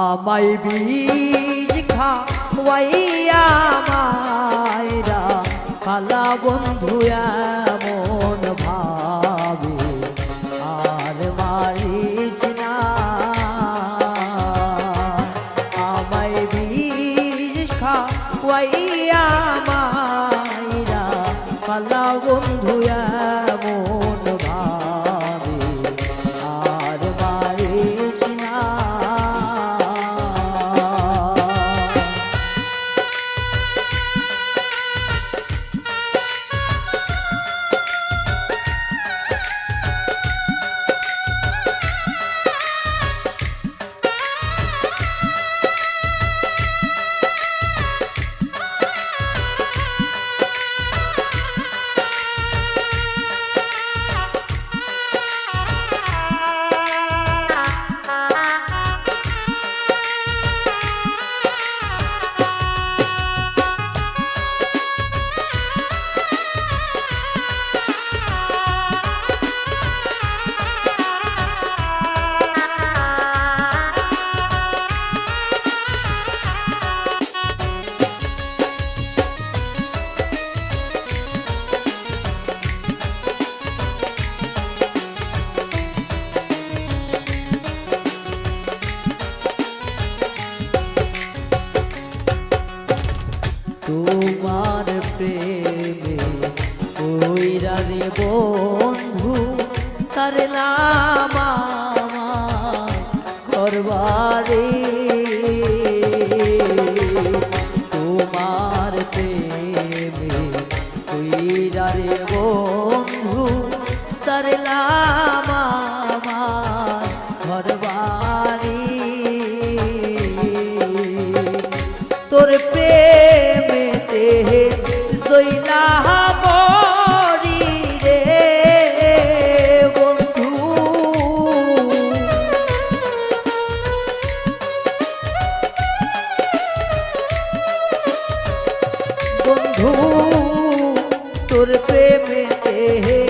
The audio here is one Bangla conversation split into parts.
আমায় বীজ খাওয়াইয়া মায়রা কালা বন্ধু এমন ভাবে আর মারিচ না। আমায় বীজ খাওয়াইয়া வாழே. क्यों तुर प्रेम ते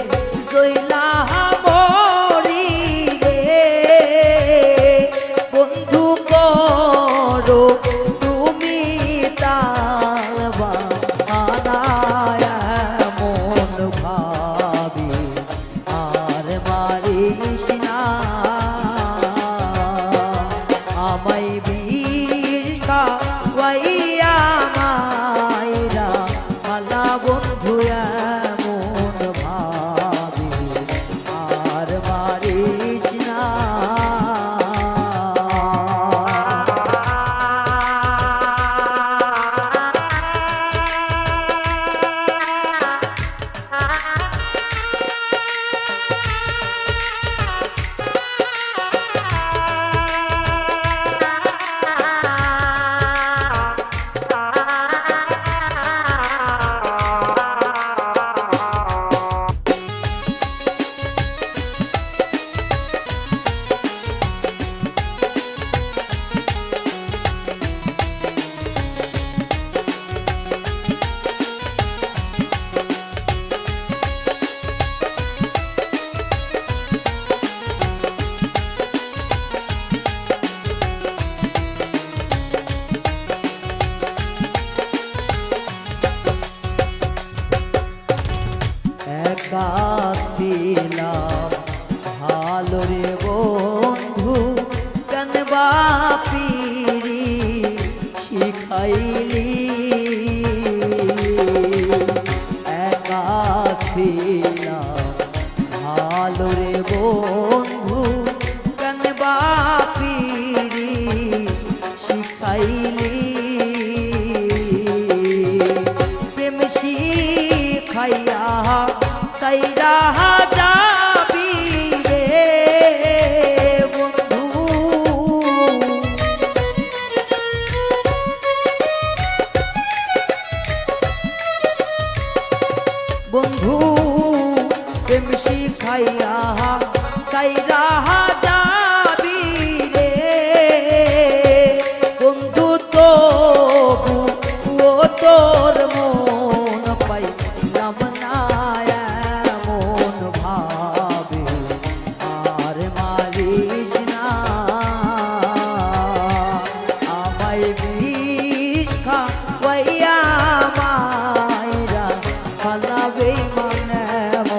I'm on them.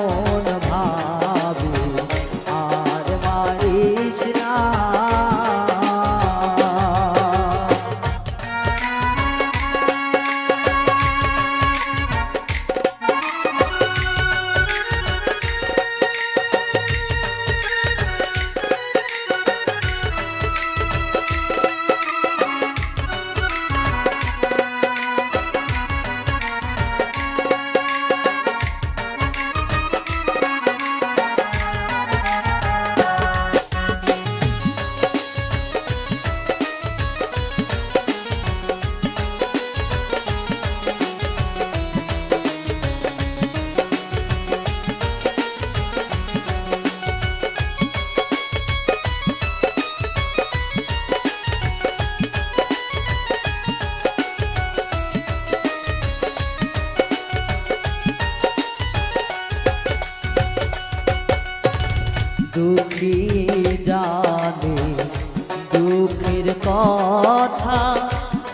কথা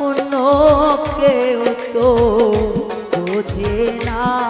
অন্য কেউ তো বোঝে না।